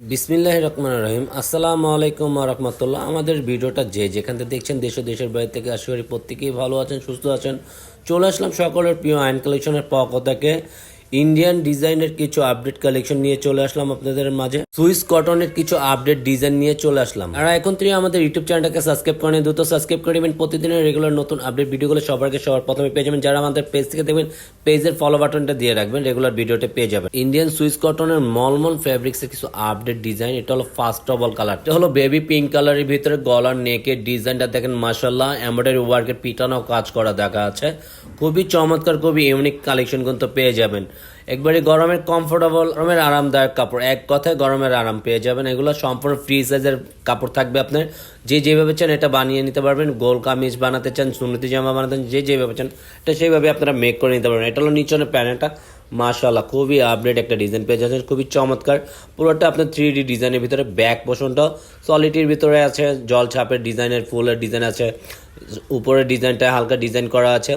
বিসমিল্লাহ রহমান রহিম। আসসালামু আলাইকুম রহমতুল্লাহ। আমাদের ভিডিওটা যে যেখান থেকে দেখছেন দেশ ও দেশের বাইরে থেকে আশা প্রত্যেকেই ভালো আছেন, সুস্থ আছেন। চলে আসলাম সকলের প্রিয় আইন কালেকশনের পক্ষ থেকে। ইন্ডিয়ান ডিজাইনের কিছু আপডেট কালেকশন নিয়ে চলে আসলাম আপনাদের মাঝে। সুইস কটনের কিছু আপডেট ডিজাইন নিয়ে চলে আসলাম। আর এখন থেকে আমাদের ইউটিউব চ্যানেলটাকে সাবস্ক্রাইব করেন দ্রুত সাবস্ক্রাইব করে নেবেন। প্রতিদিনের রেগুলার নতুন আপডেট ভিডিওগুলো সবার আগে সবার প্রথমে পেয়ে যাবেন। যারা আমাদের পেজ থেকে দেখবেন পেজের ফলো বাটনটা দিয়ে রাখবেন। রেগুলার ভিডিওটা পেয়ে যাবেন। ইন্ডিয়ান সুইস কটনের মলমল ফ্যাব্রিক্সের কিছু আপডেট ডিজাইন এটা হলো ফার্স্ট অফ অল কালার এটা হলো বেবি পিঙ্ক কালারের ভিতরে গলার নেকের ডিজাইনটা দেখেন মাসাল্লাহ এমব্রয়ডারি ওয়ার্কের পিটানো কাজ করা দেখা আছে খুবই চমৎকার, খুবই ইউনিক কালেকশন কিন্তু পেয়ে যাবেন। একবারে গরমের কমফোর্টেবল গরমের আরামদায়ক কাপড়। এক কথায় গরমের আরাম পেয়ে যাবেন। এগুলো সম্পূর্ণ ফ্রি সাইজের কাপড় থাকবে আপনার। যে যেভাবে চান এটা বানিয়ে নিতে পারবেন। গোল কামিজ বানাতে চান, সুন্নতি জামা বানাতে চান, যে যেভাবে চান, এটা সেইভাবে আপনারা মেক করে নিতে পারবেন। এটা হলো নিচনের প্যানেলটা। মাশাল্লাহ খুবই আপডেট একটা ডিজাইন পেয়ে যাচ্ছেন। খুবই চমৎকার। পুরোটা আপনার থ্রি ডি ডিজাইনের ভিতরে ব্যাক পোষণটা সলিটির ভিতরে আছে। জল ছাপের ডিজাইনের ফুলের ডিজাইন আছে। উপরের ডিজাইনটা হালকা ডিজাইন করা আছে।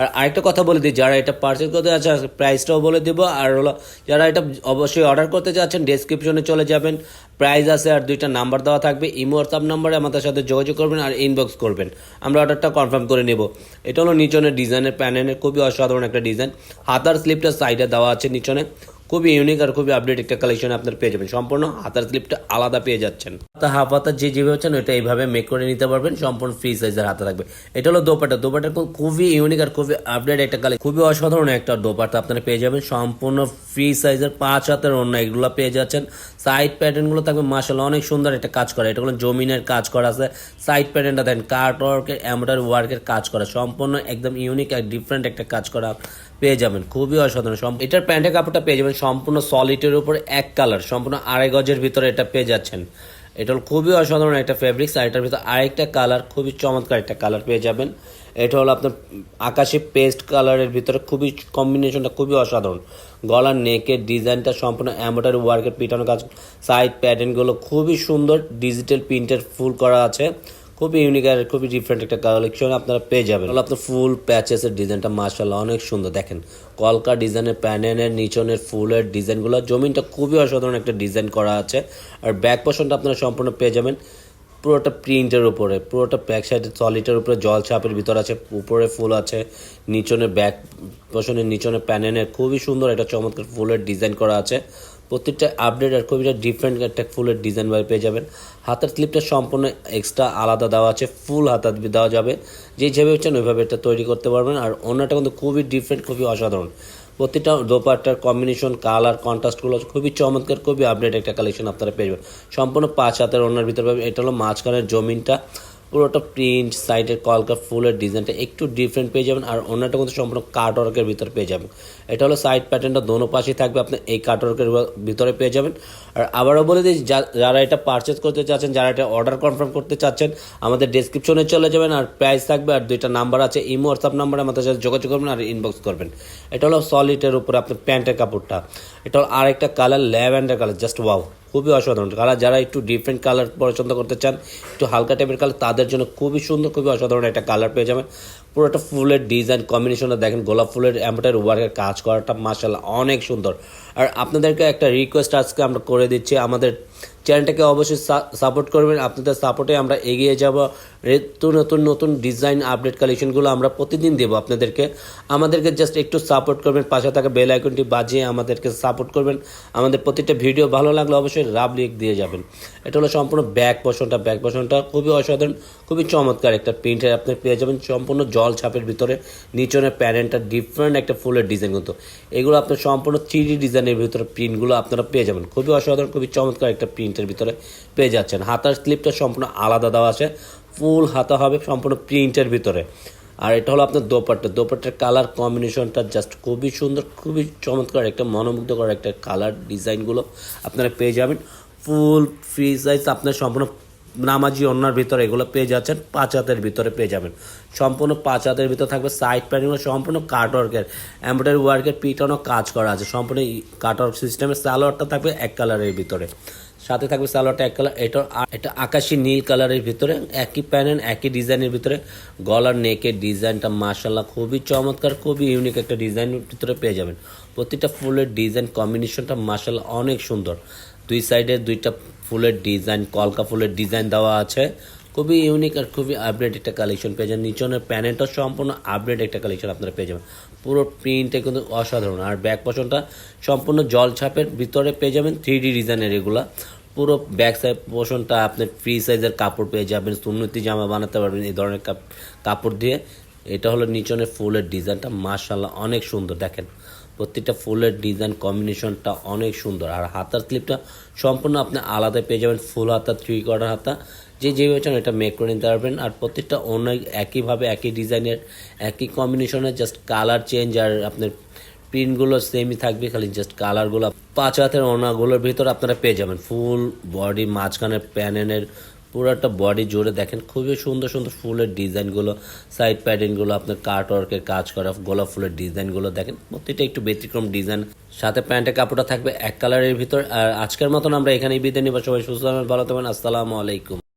আর আরেকটা কথা বলে দিই, যারা এটা পারচেজ করতে যাচ্ছে প্রাইসটাও বলে দেবো। আর হলো, যারা এটা অবশ্যই অর্ডার করতে যাচ্ছেন ডেসক্রিপশনে চলে যাবেন। প্রাইস আছে আর দুইটা নাম্বার দেওয়া থাকবে। ইমো হোয়াটসঅ্যাপ নাম্বারে আমাদের সাথে যোগাযোগ করবেন আর ইনবক্স করবেন। আমরা অর্ডারটা কনফার্ম করে নেব। এটা হলো নিচনের ডিজাইনের প্যানেলের খুবই অসাধারণ একটা ডিজাইন হাতার স্লিপটা সাইডে দেওয়া আছে নিচনে। খুবই ইউনিক আর খুবই আপডেট একটা কালেকশন আপনার পেয়ে যাবেন। সম্পূর্ণ হাতার স্লিপটা আলাদা পেয়ে যাচ্ছেন। তা হাফ হাতা যে যেভাবে হচ্ছেন ওইটা এইভাবে মেক করে নিতে পারবেন। সম্পূর্ণ ফ্রি সাইজের হাতে থাকবে। এটা হলো দোপাটা দোপাটা খুবই ইউনিক আর খুবই আপডেট একটা কালেকশন খুবই অসাধারণ একটা দোপাটা আপনারা পেয়ে যাবেন। সম্পূর্ণ ফ্রি সাইজের পাঁচ হাতের অন্য এগুলো পেয়ে যাচ্ছেন। সাইড প্যাটার্নগুলো থাকবে মাসাল অনেক সুন্দর একটা কাজ করা। এটা হলো জমিনের কাজ করা আছে। সাইড প্যাটার্নটা দেন কার্ট ওয়ার্কের এমব্রয়ডারি ওয়ার্কের কাজ করা। সম্পূর্ণ একদম ইউনিক আর ডিফারেন্ট একটা কাজ করা পেয়ে যাবেন। খুবই অসাধারণ। এটার প্যান্টের কাপড়টা পেয়ে যাবেন সম্পূর্ণ সলিটের উপর এক কালার সম্পূর্ণ আড়াই গজের ভিতরে এটা পেয়ে যাচ্ছেন। এটা হল খুবই অসাধারণ একটা ফেব্রিক্স আর এটার ভিতরে আরেকটা কালার খুবই চমৎকার একটা কালার পেয়ে যাবেন। এটা হলো আপনার আকাশি পেস্ট কালারের ভিতরে খুবই কম্বিনেশনটা খুবই অসাধারণ। গলার নেকের ডিজাইনটা সম্পূর্ণ এমব্রয়ডারি ওয়ার্কের পিটানো কাজ সাইড প্যাটার্নগুলো খুবই সুন্দর ডিজিটাল প্রিন্টের ফুল করা আছে। খুবই ইউনিক আর খুবই ডিফারেন্ট একটা কালেকশন আপনারা পেয়ে যাবেন। হলো আপনার ফুল প্যাচেস প্যাচেসের ডিজাইনটা মার্শাল্লাহ অনেক সুন্দর। দেখেন, কলকা ডিজাইনের, প্যানেলের, নিচনের, ফুলের ডিজাইনগুলো, জমিনটা খুবই অসাধারণ একটা ডিজাইন করা আছে। আর ব্যাক পোর্শনটা আপনারা সম্পূর্ণ পেয়ে যাবেন পুরোটা প্রিন্টের উপরে, পুরোটা ব্যাক সাইডে সলিটের উপরে, জল ছাপের ভিতর আছে, উপরে ফুল আছে নিচনে ব্যাক পোষণের নিচনে প্যানেলের খুবই সুন্দর একটা চমৎকার ফুলের ডিজাইন করা আছে। প্রত্যেকটা আপডেট আর খুবই ডিফারেন্ট একটা ফুলের ডিজাইন ভাবে পেয়ে যাবেন। হাতের স্লিপটা সম্পূর্ণ এক্সট্রা আলাদা দেওয়া আছে ফুল হাতাত দেওয়া যাবে। যে যেভাবে হচ্ছেন ওইভাবে এটা তৈরি করতে পারবেন। আর অন্যটা কিন্তু খুবই ডিফারেন্ট খুবই অসাধারণ। প্রতিটা দোপাট্টার কম্বিনেশন কালার কন্ট্রাস্টগুলো খুবই চমৎকার, খুবই আপডেট একটা কালেকশন আপনারা পেয়ে যাবেন। সম্পূর্ণ পাঁচ হাতের ওনার ভিতরে পাবেন। এটা হলো মাঝখানের জমিনটা। পুরোটা প্রিন্ট সাইডের কলকা ফুলের ডিজাইনটা একটু ডিফারেন্ট পেয়ে যাবেন। আর অন্যটা কিন্তু সম্পূর্ণ কাট ওয়ার্কের ভিতরে পেয়ে যাবেন। এটা হলো সাইড প্যাটার্নটা দোনো পাশেই থাকবে, আপনি এই কাট ওয়ার্কের ভিতরে পেয়ে যাবেন। আর আবারও বলে দিই যারা এটা পারচেস করতে চাচ্ছেন, যারা এটা অর্ডার কনফার্ম করতে চাচ্ছেন, আমাদের ডেসক্রিপশনে চলে যাবেন, আর প্রাইস থাকবে, আর দুইটা নাম্বার আছে, ইমো হোয়াটসঅ্যাপ নাম্বারে আমাদের সাথে যোগাযোগ করবেন, আর ইনবক্স করবেন। এটা হলো সলিটের উপরে আপনার প্যান্টের কাপড়টা। এটা হলো আরেকটা colour lavender colour just wow খুবই অসাধারণ। কালার যারা একটু ডিফারেন্ট কালার পছন্দ করতে চান, একটু হালকা টাইপের কালার তাদের জন্য খুবই সুন্দর, খুবই অসাধারণ একটা কালার পেয়ে যাবেন। পুরোটা ফুলের ডিজাইন কম্বিনেশনটা দেখেন, গোলাপ ফুলের এম্বয়ডারি ওয়ার্কের কাজ করাটা মাসাল্লাহ অনেক সুন্দর। আর আপনাদেরকে একটা রিকোয়েস্ট আজকে আমরা করে দিচ্ছি, আমাদের চ্যানেলটাকে অবশ্যই সাপোর্ট করবেন। আপনাদের সাপোর্টে আমরা এগিয়ে যাব। নতুন নতুন নতুন ডিজাইন আপডেট কালেকশনগুলো আমরা প্রতিদিন দেবো আপনাদেরকে। আমাদেরকে জাস্ট একটু সাপোর্ট করবেন। পাশে থাকা বেল আইকনটি বাজিয়ে আমাদেরকে সাপোর্ট করবেন। আমাদের প্রতিটা ভিডিও ভালো লাগলে অবশ্যই রাব লিখ দিয়ে যাবেন। এটা হলো সম্পূর্ণ ব্যাক পোষণটা ব্যাক পোষণটা খুবই অসাধারণ, খুবই চমৎকার একটা প্রিন্টের আপনি পেয়ে যাবেন সম্পূর্ণ জল ছাপের ভিতরে। নিচনের প্যারেন্টটা ডিফারেন্ট একটা ফুলের ডিজাইন কিন্তু। এগুলো আপনার সম্পূর্ণ থ্রি ডিজাইনের ভিতরে প্রিন্টগুলো আপনারা পেয়ে যাবেন। খুবই অসাধারণ, খুবই চমৎকার একটা প্রিন্টের ভিতরে পেয়ে যাচ্ছেন। হাতার স্লিপটা সম্পূর্ণ আলাদা দেওয়া আছে। ফুল হাতা হবে সম্পূর্ণ প্রিন্টের ভিতরে। আর এটা হলো আপনার দোপাট্টা। দোপাট্টার কালার কম্বিনেশনটা জাস্ট খুবই সুন্দর, খুবই চমৎকার একটা, মনোমুগ্ধকর একটা কালার ডিজাইনগুলো আপনারা পেয়ে যাবেন। ফুল ফ্রি সাইজ আপনার সম্পূর্ণ নামাজি অন্যার ভিতরে এগুলো পেয়ে যাচ্ছেন, পাঁচ হাতের ভিতরে পেয়ে যাবেন। সম্পূর্ণ পাঁচ হাতের ভিতরে থাকবে সাইড প্যানিংগুলো সম্পূর্ণ কাট ওয়ার্কের এমব্রয়ডারি ওয়ার্কের পিটানো কাজ করা আছে। সম্পূর্ণ কাট ওয়ার্ক সিস্টেমের সালোয়ারটা থাকবে এক কালারের ভিতরে। সাথে থাকবে সালোয়ারটা এক কালার এটা এটা আকাশি নীল কালারের ভিতরে, একই প্যানেল একই ডিজাইনের ভিতরে। গলার নেকের ডিজাইনটা মার্শাল্লাহ খুবই চমৎকার, খুবই ইউনিক একটা ডিজাইনের ভিতরে পেয়ে যাবেন। প্রতিটা ফুলের ডিজাইন কম্বিনেশনটা মার্শাল্লাহ অনেক সুন্দর। দুই সাইডে দুইটা ফুলের ডিজাইন, কলকা ফুলের ডিজাইন দেওয়া আছে। খুবই ইউনিক আর খুবই আপডেট একটা কালেকশন পেয়ে যাবেন। নিচনের প্যানেলটা সম্পূর্ণ আপডেট একটা কালেকশন আপনারা পেয়ে যাবেন। পুরো প্রিন্টটা কিন্তু অসাধারণ। আর ব্যাক পশনটা সম্পূর্ণ জল ছাপের ভিতরে পেয়ে যাবেন থ্রি ডি ডিজাইনের এগুলা। পুরো ব্যাক সাইড পোর্শনটা আপনি ফ্রি সাইজের কাপড় পেয়ে যাবেন, সুন্নতি জামা বানাতে পারবেন এই ধরনের কাপ- কাপড় দিয়ে। এটা হলো নিচনের ফুলের ডিজাইনটা। মাশাল্লাহ অনেক সুন্দর। দেখেন প্রত্যেকটা ফুলের ডিজাইন কম্বিনেশনটা অনেক সুন্দর। আর হাতার স্লিপটা সম্পূর্ণ আপনি আলাদা পেয়ে যাবেন ফুল হাতা থ্রি কোয়ার্টার হাতা। যে যেভাবে চান এটা মেক করে নিতে পারবেন। আর প্রত্যেকটা অনেক একইভাবে একই ডিজাইনের একই কম্বিনেশনের জাস্ট কালার চেঞ্জ আর আপনার প্রিন্টগুলো সেমই থাকবে। খালি জাস্ট কালারগুলো পাঁচ হাতের ওনাগুলোর ভিতর আপনারা পেয়ে যাবেন। ফুল বডি মাঝখানে প্যানেনের পুরো একটা বডি জুড়ে দেখেন, খুবই সুন্দর সুন্দর ফুলের ডিজাইনগুলো সাইড প্যাটার্নগুলো আপনার কাট ওয়ার্কের কাজ করা, গোলাপ ফুলের ডিজাইনগুলো দেখেন প্রত্যেকটা একটু ব্যতিক্রম ডিজাইন সাথে প্যান্টের কাপড়টা থাকবে এক কালারের ভিতর, আর আজকের মতন আমরা এখানেই বিদায় নিব। সবাই সুস্থ ভালো থাকবেন, আসসালামু আলাইকুম।